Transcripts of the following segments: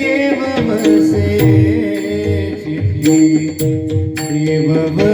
देववसे चित्ते देवव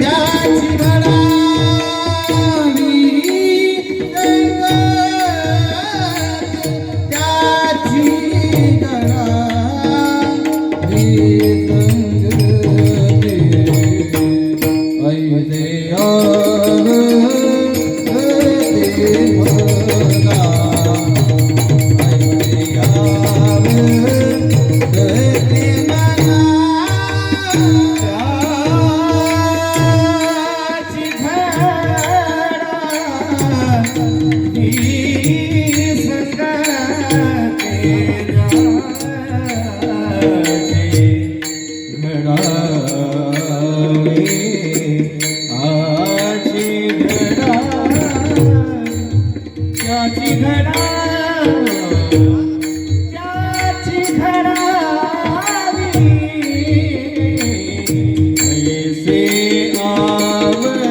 त्याची म्हणा त्याची घडा त्याची घडावी ऐसे आवडते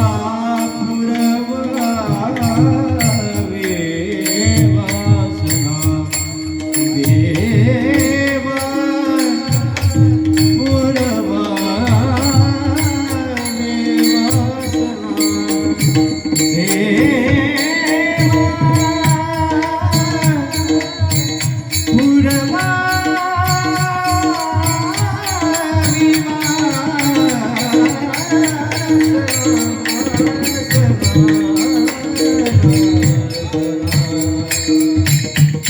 Oh.